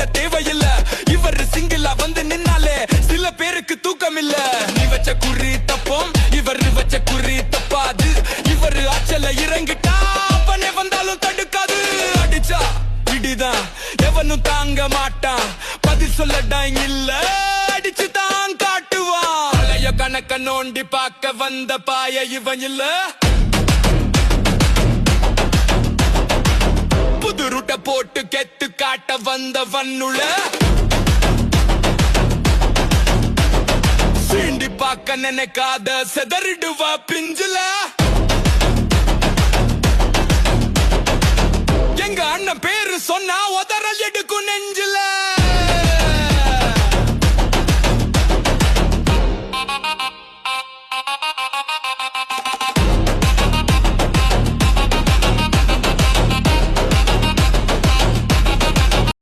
ஓட தேவையில்ல. இவர் சிங்கிளா வந்து நின்னாலே சில பேருக்கு தூக்கம் இல்ல நீ வச்ச குறி தப்போம் இவர் வச்ச குறி தப்பாது. இவர் ஆச்சல இறங்கிட்டா அவனே வந்தாலும் தடுக்காது. அடிச்சா இடிதான் எவனும் தாங்க மாட்டான். பதில் சொல்லடா இல்ல அடிச்சு தான் காட்டுவான். பழைய கணக்க நோண்டி பார்க்க வந்த பாய இவன் இல்ல. புது ரூட்ட போட்டு கெத்து காட்ட வந்த வன்னுள்ள சீண்டி பார்க்க நினைக்காத செதறிடுவா பிஞ்சுல. எங்க அண்ணன் பேரு சொன்னா உதறல் எடுக்கும்